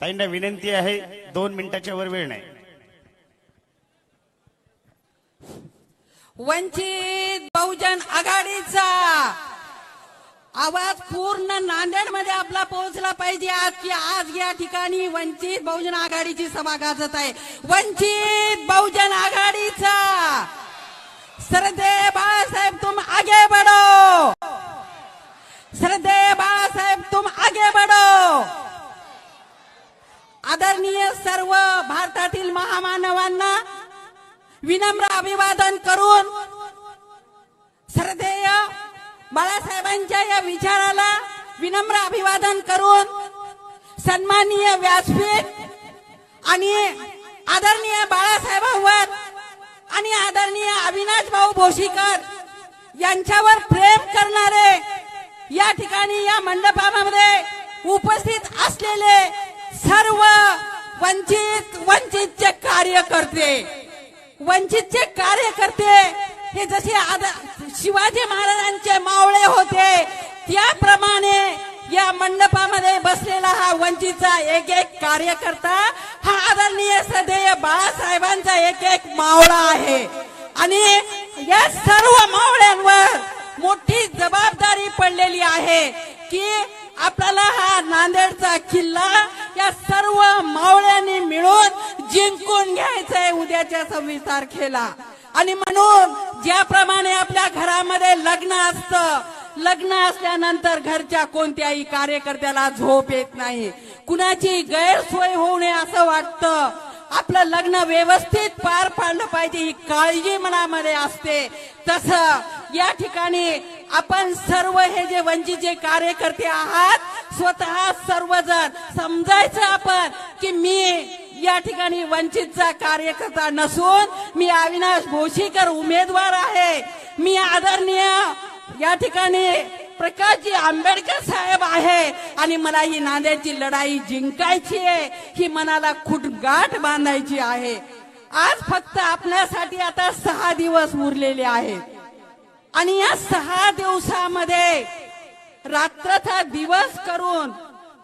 ताईंना विनंती आहे दोन मिनिटाच्या वर वेळ नाही. वंचित बहुजन आघाडीचा आवाज पूर्ण नांदेडमध्ये आपला पोहोचला पाहिजे आज की आज या ठिकाणी वंचित बहुजन आघाडीची सभा गाजत आहे. वंचित बहुजन आघाडीचा श्रद्धे बाळासाहेब तुम आगे बढो. श्रद्धे बाळासाहेब तुम आगे बढो. आदरणीय सर्व भारतातील महामानवांना विनम्र अभिवादन करून श्रद्धेय बाळासाहेबांच्या या विचाराला विनम्र अभिवादन करून सन्माननीय व्यासपीठ आणि आदरणीय बाळासाहेबांवर आणि आदरणीय अविनाश भाऊ भोशीकर यांच्यावर प्रेम करणारे या ठिकाणी या मंडपामध्ये उपस्थित असलेले सर्व वंचित वंचितचे कार्यकर्ते वंचितचे कार्यकर्ते हे जसे आद- शिवाजी महाराजांचे मावळे होते त्याप्रमाणे या मंडपामध्ये बसलेला हा वंचितचा एक एक कार्यकर्ता हा आदरणीय सदैव बाळासाहेबांचा एक एक मावळा आहे. आणि या सर्व मावळ्यांवर मोठी जबाबदारी पडलेली आहे की आपल्याला हा नांदेडचा किल्ला या सर्व मावळ्यांनी मिळून जिंकून घ्यायचंय आहे उद्याच्या सव्वीस तारखेला आणि म्हणून ज्याप्रमाणे आपल्या घरामध्ये लग्न असतं लग्न असल्यानंतर घरच्या कोणत्याही कार्यकर्त्याला झोप येत नाही. कुणाची गैरसोय होऊ नये असं वाटतं. आपलं लग्न व्यवस्थित पार पाडलं पाहिजे ही काळजी मनामध्ये असते. तसं या ठिकाणी आपण सर्व हे जे वंचित जे कार्यकर्ते आहात स्वतः सर्वजण समजायचं आपण की मी या ठिकाणी वंचितचा कार्यकर्ता नसून मी अविनाश भोशीकर उमेदवार आहे. मी आदरणीय या ठिकाणी प्रकाशजी आंबेडकर साहेब आहे आणि मला ही नांदेडची लढाई जिंकायची आहे ही मनाला खुटगाठ बांधायची आहे. आज फक्त आपल्यासाठी आता सहा दिवस उरलेले आहेत. आणि या सहा दिवसामध्ये रात्रचा दिवस करून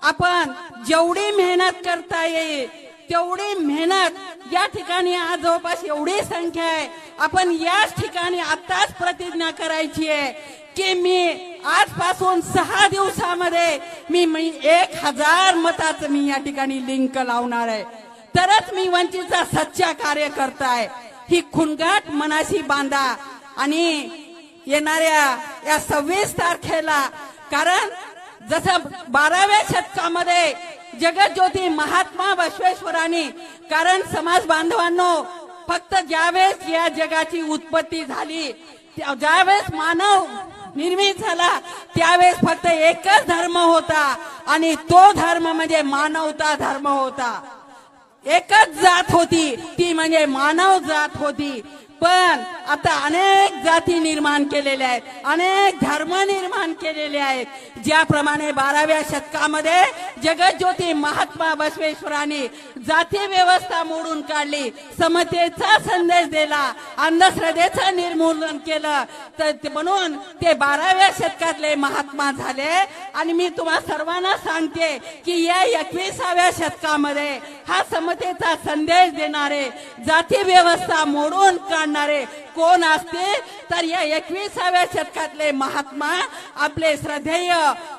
आपण जेवढी मेहनत करता येईल तेवढी मेहनत या ठिकाणी आज जवळपास एवढी संख्या आहे. आपण याच ठिकाणी आताच प्रतिज्ञा करायची आहे की मी आजपासून सहा दिवसामध्ये मी मी एक हजार मताचं मी या ठिकाणी लिंक लावणार आहे. तरच मी वंचितचा सच्चा कार्यकर्ता आहे. ही खुणगाट मनाशी बांधा आणि येणाऱ्या या सव्वीस तारखेला कारण जसं बाराव्या शतकामध्ये जगज्योती महात्मा बसवेश्वरांनी कारण समाज बांधवांनो फक्त ज्यावेळेस या जगाची उत्पत्ती झाली ज्यावेळेस मानव निर्मित झाला त्यावेळेस फक्त एकच धर्म होता आणि तो धर्म म्हणजे मानवता धर्म होता. एकच जात होती ती म्हणजे मानव जात होती. पण आता अनेक जाती निर्माण केलेल्या आहेत अनेक धर्म निर्माण केलेले आहेत. ज्याप्रमाणे बाराव्या शतकामध्ये जगज्योती महात्मा बसवेश्वरांनी जाती व्यवस्था मोडून काढली समतेचा संदेश दिला अंधश्रद्धेचं निर्मूलन केलं. तर ते- म्हणून ते बाराव्या शतकातले महात्मा झाले. आणि मी तुम्हा सर्वांना सांगते की या एकविसाव्या शतकामध्ये हा समतेचा संदेश देणारे जाती व्यवस्था मोडून काढणारे कोण असते तर या एकविसाव्या शतकातले महात्मा आपले श्रद्धेय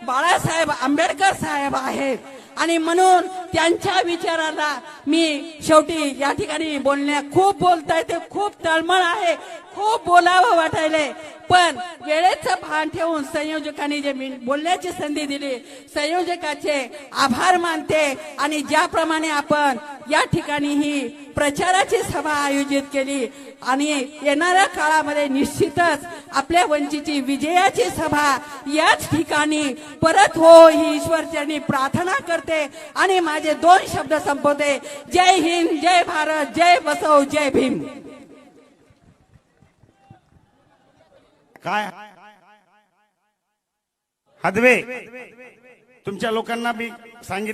बाळासाहेब आंबेडकर साहेब आहेत. आणि म्हणून त्यांच्या विचाराला मी शेवटी या ठिकाणी बोलण्या खूप बोलताय ते खूप तळमळ आहे खूप बोलावं वाटायलंय. पण वेळेचं भान ठेवून संयोजकांनी जे मी बोलण्याची संधी दिली संयोजकाचे आभार मानते आणि ज्याप्रमाणे आपण या ठिकाणी ही प्रचाराची सभा आयोजित केली आणि येणाऱ्या काळामध्ये निश्चितच आपल्या वंचितची विजयाची सभा याच ठिकाणी परत हो ही ईश्वरचरणी प्रार्थना करते आणि माझे दोन शब्द संपवते. जय हिंद जय भारत जय बसव जय भीम. काय? हदवे. तुमच्या लोकांना मी सांगितलं